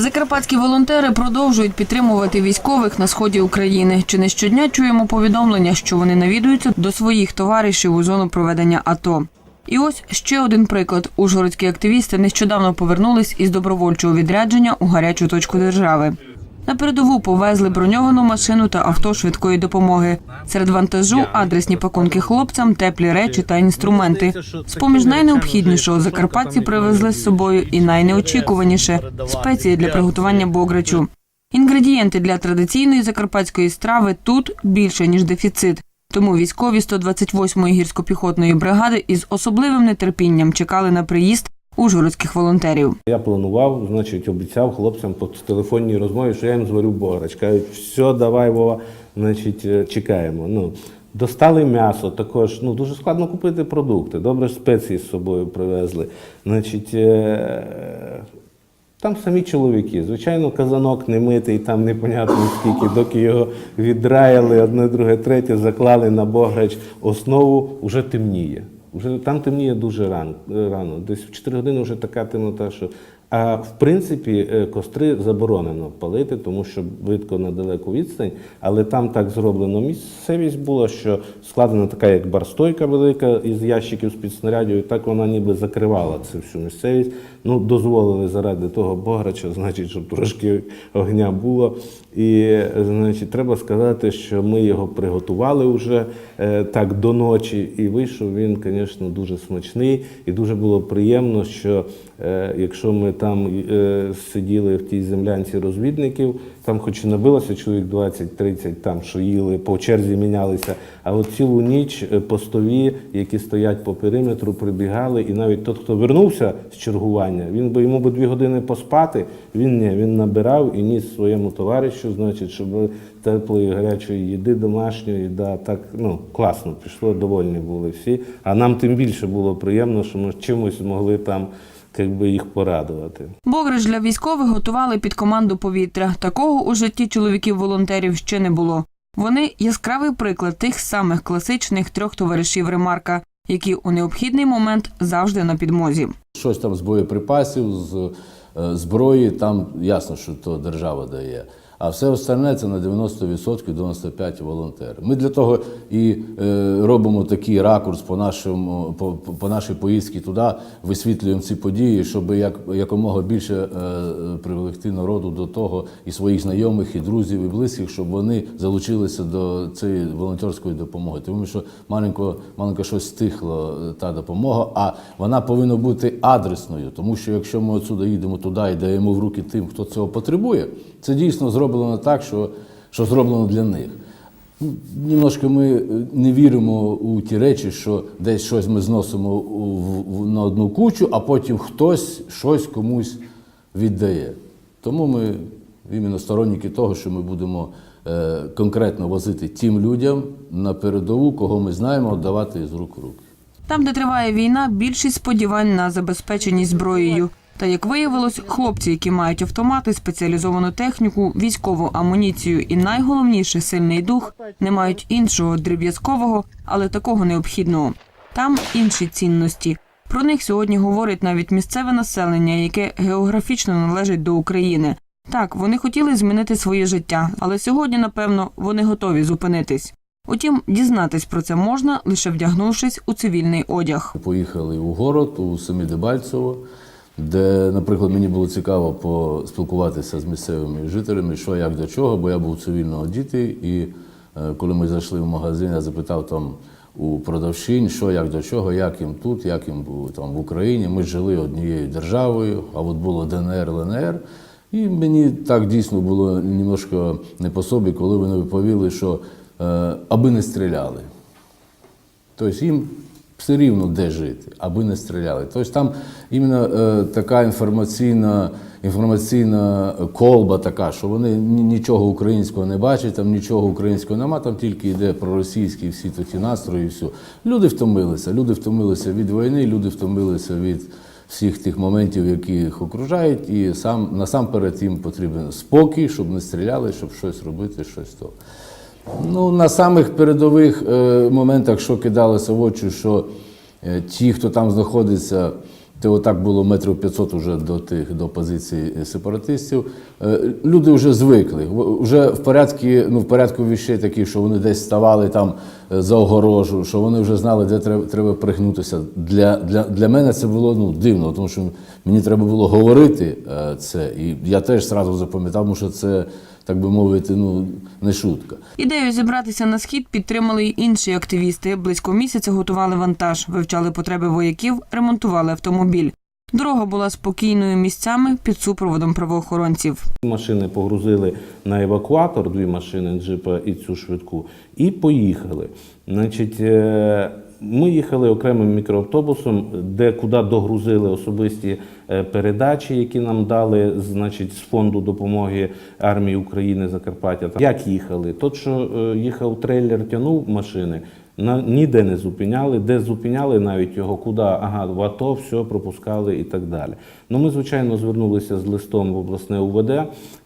Закарпатські волонтери продовжують підтримувати військових на сході України. Чи не щодня чуємо повідомлення, що вони навідуються до своїх товаришів у зону проведення АТО. І ось ще один приклад. Ужгородські активісти нещодавно повернулись із добровольчого відрядження у гарячу точку держави. На передову повезли броньовану машину та авто швидкої допомоги. Серед вантажу адресні пакунки хлопцям, теплі речі та інструменти. З поміж найнеобхіднішого закарпатці привезли з собою і найнеочікуваніше спеції для приготування бограчу. Інгредієнти для традиційної закарпатської страви тут більше ніж дефіцит. Тому військові 128-ї гірсько-піхотної бригади із особливим нетерпінням чекали на приїзд ужгородських волонтерів. Я планував, значить, обіцяв хлопцям по телефонній розмові, що я їм зварю бограч. Кажуть, все, давай, Вова, значить, е, чекаємо. Ну, достали м'ясо також. Ну, дуже складно купити продукти. Добре, спеції з собою привезли. Значить, е, там самі чоловіки. Звичайно, казанок не митий, там непонятно скільки, доки його віддраяли, одне, друге, третє, заклали на бограч основу, вже темніє. Вже там темніє дуже рано, рано. Десь в 4 години вже така темнота, що. А в принципі, е, костри заборонено палити, тому що видко на далеку відстань, але там так зроблено місцевість була, що складена така, як барстойка велика із ящиків з-під снарядів, і так вона ніби закривала цю всю місцевість. Ну, дозволили заради того бограча, значить, щоб трошки огня було. І, значить, треба сказати, що ми його приготували вже е, так до ночі, і вийшов він, звісно, дуже смачний. І дуже було приємно, що е, якщо ми там е, сиділи в тій землянці розвідників, там хоч і набилося чоловік 20-30, там що їли, по черзі мінялися, а от цілу ніч е, постові, які стоять по периметру, прибігали, і навіть той, хто вернувся з чергування, він би йому би дві години поспати. Він ні, він набирав і ніс своєму товаришу, значить, щоб теплої гарячої їди домашньої, да, так ну класно пішло, довольні були всі. А нам тим більше було приємно, що ми чимось змогли там якби їх порадувати. Богрич для військових готували під команду повітря. Такого у житті чоловіків-волонтерів ще не було. Вони яскравий приклад тих самих класичних трьох товаришів Ремарка, які у необхідний момент завжди на підмозі. Щось там з боєприпасів, з е, зброї, там ясно, що то держава дає. А все остальне це на 90% 95% волонтери. Ми для того і е, робимо такий ракурс по нашому по, по нашій поїздці туди, висвітлюємо ці події, щоб як якомога більше е, привлекти народу до того і своїх знайомих, і друзів, і близьких, щоб вони залучилися до цієї волонтерської допомоги. Тому що маленько, маленько щось стихло е, та допомога, а вона повинна бути адресною, тому що якщо ми отсюди їдемо туди і даємо в руки тим, хто цього потребує, це дійсно зроблено так, що, що зроблено для них. Немножко ми е, не віримо у ті речі, що десь щось ми зносимо в- на одну кучу, а потім хтось щось комусь віддає. Тому ми іменно сторонники того, що ми будемо е, конкретно возити тим людям на передову, кого ми знаємо, давати з рук в руки. Там, де триває війна, більшість сподівань на забезпеченість зброєю. Та як виявилось, хлопці, які мають автомати, спеціалізовану техніку, військову амуніцію і найголовніше сильний дух, не мають іншого дріб'язкового, але такого необхідного. Там інші цінності. Про них сьогодні говорить навіть місцеве населення, яке географічно належить до України. Так, вони хотіли змінити своє життя, але сьогодні, напевно, вони готові зупинитись. Утім, дізнатись про це можна лише вдягнувшись у цивільний одяг. Поїхали у город, у Семидебальцево, де, наприклад, мені було цікаво поспілкуватися з місцевими жителями, що як до чого, бо я був цивільно одітий. І е, коли ми зайшли в магазин, я запитав там у продавчинь, що як до чого, як їм тут, як їм там в Україні. Ми жили однією державою, а от було ДНР, ЛНР. І мені так дійсно було немножко не по собі, коли вони відповіли, що е, аби не стріляли. Тобто їм все рівно де жити, аби не стріляли. Тобто там іменно е, така інформаційна, інформаційна колба така, що вони нічого українського не бачать, там нічого українського нема, там тільки йде проросійські всі ті настрої і все. Люди втомилися, люди втомилися від війни, люди втомилися від всіх тих моментів, які їх окружають, і сам, насамперед їм потрібен спокій, щоб не стріляли, щоб щось робити, щось то. Ну, на самих передових е, моментах, що кидалося в очі, що е, ті, хто там знаходиться, Ти отак було метрів 500 вже до тих до позицій сепаратистів. Е, Люди вже звикли. Вже в порядку, ну, в порядку віщей такі, що вони десь ставали там е, за огорожу, що вони вже знали, де треба, треба пригнутися. Для, для, для мене це було ну, дивно, тому що мені треба було говорити е, це. І я теж зразу запам'ятав, що це, так би мовити, ну, не шутка. Ідею зібратися на схід підтримали й інші активісти. Близько місяця готували вантаж, вивчали потреби вояків, ремонтували автомобіль. Дорога була спокійною місцями під супроводом правоохоронців. Машини погрузили на евакуатор, дві машини джипа і цю швидку, і поїхали. Значить, е, ми їхали окремим мікроавтобусом, де куди догрузили особисті е, передачі, які нам дали, значить, з фонду допомоги армії України Закарпаття. Як їхали? Тот, що е, їхав трейлер, тягнув машини. На, ніде не зупиняли, де зупиняли навіть його, куди, ага, в АТО, все пропускали і так далі. Ну, ми, звичайно, звернулися з листом в обласне УВД,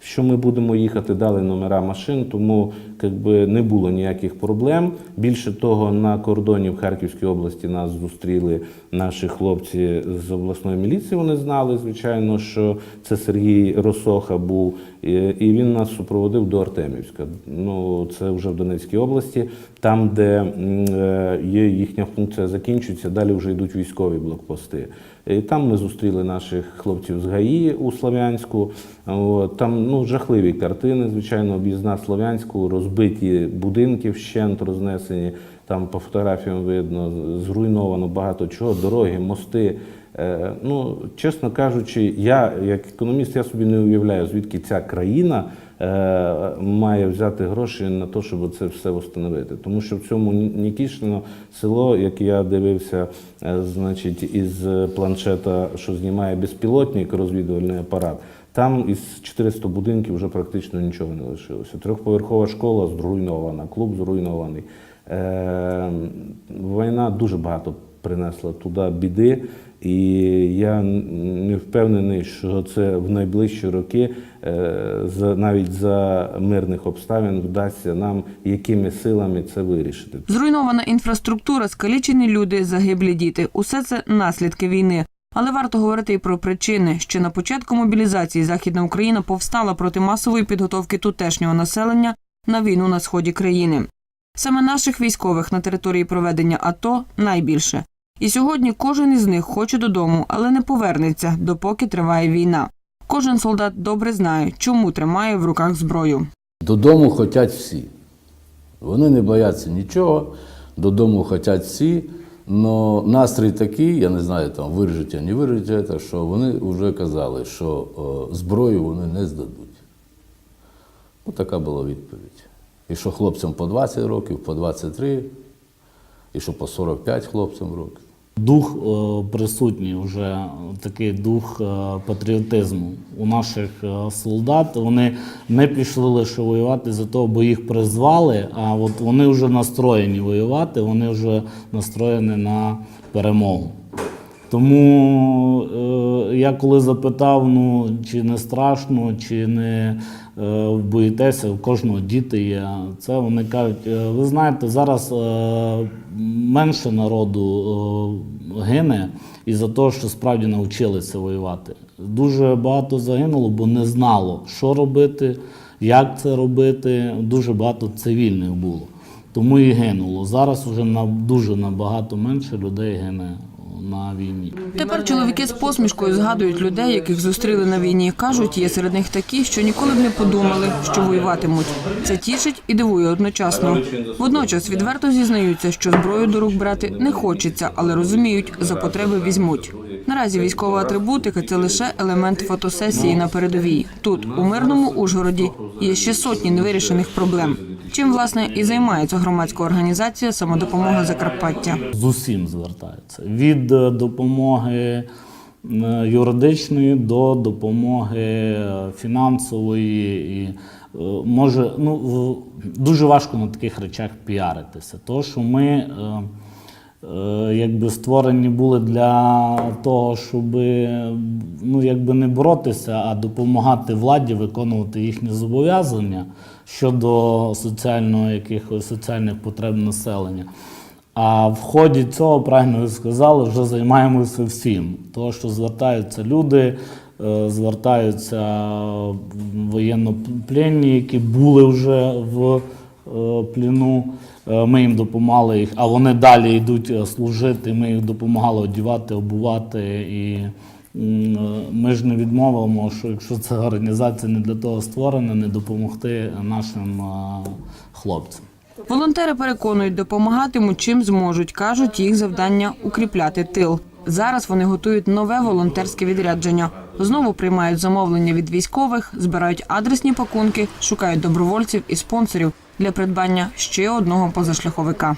що ми будемо їхати, дали номера машин, тому якби, не було ніяких проблем. Більше того, на кордоні в Харківській області нас зустріли наші хлопці з обласної міліції. Вони знали, звичайно, що це Сергій Росоха був, і і він нас супроводив до Артемівська. Ну, це вже в Донецькій області, там, де е, є їхня функція закінчується, далі вже йдуть військові блокпости. І там ми зустріли наших хлопців з ГАІ у Слов'янську. Там ну, жахливі картини, звичайно, об'їзна Слов'янську, розбиті будинки вщент рознесені. Там по фотографіям видно, зруйновано багато чого, дороги, мости. Е, ну, чесно кажучи, я як економіст я собі не уявляю, звідки ця країна має взяти гроші на те, щоб це все встановити. Тому що в цьому Нікішино село, як я дивився, е, значить, із планшета, що знімає безпілотник, розвідувальний апарат. Там із 400 будинків вже практично нічого не лишилося. Трьохповерхова школа зруйнована, клуб зруйнований. Е, війна дуже багато принесла туди біди, і я не впевнений, що це в найближчі роки, е, навіть за мирних обставин, вдасться нам якими силами це вирішити. Зруйнована інфраструктура, скалічені люди, загиблі діти усе це наслідки війни. Але варто говорити і про причини. Ще на початку мобілізації Західна Україна повстала проти масової підготовки тутешнього населення на війну на сході країни. Саме наших військових на території проведення АТО найбільше. І сьогодні кожен із них хоче додому, але не повернеться, допоки триває війна. Кожен солдат добре знає, чому тримає в руках зброю. Додому хочуть всі. Вони не бояться нічого, додому хочуть всі. Но настрій такий, я не знаю, там виражуть, не виражуть, це, що вони вже казали, що о, зброю вони не здадуть. Ось така була відповідь. І що хлопцям по 20 років, по 23, і що по 45 хлопцям років. Дух е, присутній вже такий дух е, патріотизму у наших е, солдат. Вони не пішли лише воювати за того, бо їх призвали, а от вони вже настроєні воювати, вони вже настроєні на перемогу. Тому я коли запитав, ну чи не страшно, чи не боїтеся, у кожного діти є. Це вони кажуть, «Е, ви знаєте, зараз е, менше народу е, гине із-за того, що справді навчилися воювати. Дуже багато загинуло, бо не знало, що робити, як це робити. Дуже багато цивільних було. Тому і гинуло. Зараз вже дуже набагато менше людей гине на війні. Тепер чоловіки з посмішкою згадують людей, яких зустріли на війні. кажуть, є серед них такі, що ніколи б не подумали, що воюватимуть. Це тішить і дивує одночасно. Водночас відверто зізнаються, що зброю до рук брати не хочеться, але розуміють, за потреби візьмуть. Наразі військова атрибутика це лише елемент фотосесії на передовій. Тут, у мирному Ужгороді, є ще сотні невирішених проблем. Чим власне і займається громадська організація самодопомога Закарпаття. З усім звертаються від е, допомоги е, юридичної до допомоги е, фінансової. І, може, ну, дуже важко на таких речах піаритися. То, що ми якби створені були для того, щоб ну, якби не боротися, а допомагати владі виконувати їхні зобов'язання щодо соціального, якихось соціальних потреб населення. А в ході цього, правильно ви сказали, вже займаємося всім. Тому що звертаються люди, е, звертаються воєннопленні, які були вже в е, пліну. Е, Ми їм допомагали їх, а вони далі йдуть е, служити. Ми їх допомагали одягати, обувати. І е, ми ж не відмовимо, що якщо ця організація не для того створена, не допомогти нашим е, хлопцям. Волонтери переконують, допомагатимуть чим зможуть. кажуть, їх завдання укріпляти тил. Зараз вони готують нове волонтерське відрядження. Знову приймають замовлення від військових, збирають адресні пакунки, шукають добровольців і спонсорів для придбання ще одного позашляховика.